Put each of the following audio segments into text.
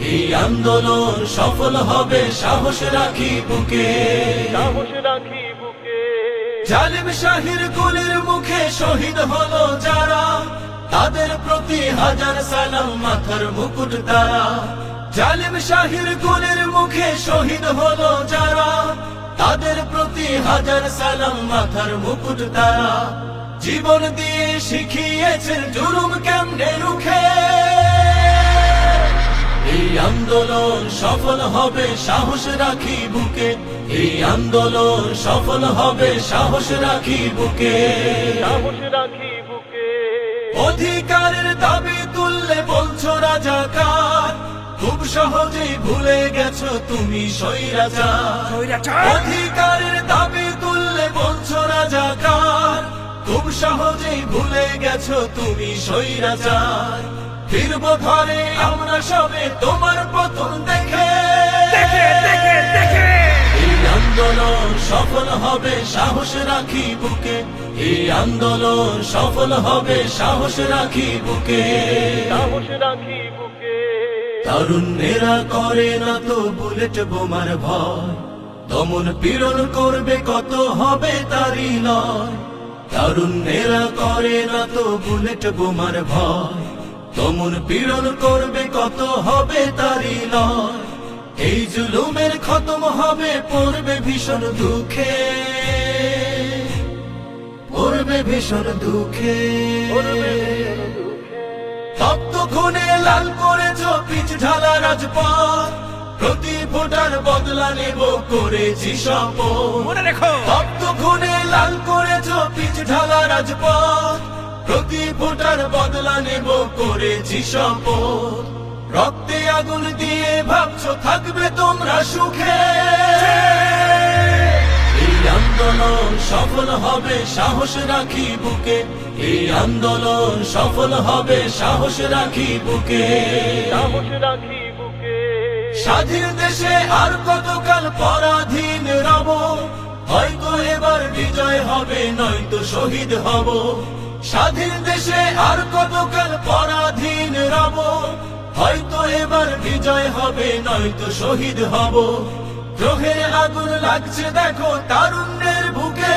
এই আন্দোলন সফল হবে সাহস রাখি বুকে। সাহস রাখি বুকে। জালিম শাহির কুলের মুখে শহীদ হলো যারা। তাদের প্রতি হাজার সালাম মাথার মুকুট তারা। জালিম শাহির কুলের মুখে শহীদ হলো যারা। তাদের প্রতি হাজার সালাম মাথার মুকুট তারা। জীবন দিয়ে শিখিয়েছেন জুলুম কেমনে রুখে? আন্দোলন সফল হবে সাহস রাখি বুকে। এই আন্দোলন সফল হবে সাহস রাখি বুকে। সাহস রাখি বুকে। অধিকারের দাবি তুললে বলছো রাজাকার। খুব সহজেই ভুলে গেছো তুমি স্বৈরাচার। অধিকারের দাবি তুললে বলছো রাজাকার। খুব সহজেই ভুলে গেছো তুমি স্বৈরাচার। ফিরব ঘরে আমরা সবে তোমার পতন দেখে। দেখে দেখে দেখে। এই আন্দোলন সফল হবে সাহস রাখি বুকে। এই আন্দোলন সফল হবে সাহস রাখি বুকে। সাহস রাখি বুকে। তারুণ্যেরা করে না তো বুলেট বোমার ভয়। দমন পীড়ন করবে কত হবে তারি লয়। তারুণ্যেরা করে না তো বুলেট বোমার ভয়। দমন পীড়ন করবে কত হবে তারি লয়। এই জুলুমের খতম হবে পড়বে ভীষণ দুঃখে। পড়বে ভীষণ দুঃখে। তপ্ত খুনে লাল করেছ পিচ ঢালা রাজপথ। প্রতি ভোটার বদলা নেব করেছি শপথ। মনে তপ্ত খুনে লাল করেছ পিচ ঢালা রাজপথ। প্রতি ভোটার বদলা নেব করেছি শপথ রক্তে আগুন দিয়ে ভাবছ থাকবে তোমরা সুখে। এই আন্দোলন সফল হবে সাহস রাখি বুকে। এই আন্দোলন সফল হবে সাহস রাখি বুকে। সাহস রাখি বুকে। স্বাধীন দেশে আর কতকাল পরাধীন রব? হয়তো এবার বিজয় হবে নয়তো শহীদ হব। স্বাধীন দেশে আর কতকাল পরাধীন রব? হয়তো এবার বিজয় হবে, নয়তো শহীদ হব। গ্রহের আগুন লাগছে, দেখো, তারুণ্যের বুকে।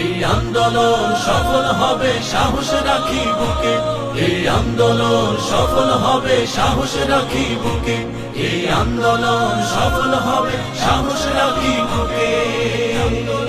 এই আন্দোলন সফল হবে, সাহস রাখি বুকে। এই আন্দোলন সফল হবে, সাহস রাখি বুকে। এই আন্দোলন সফল হবে, সাহস রাখি বুকে।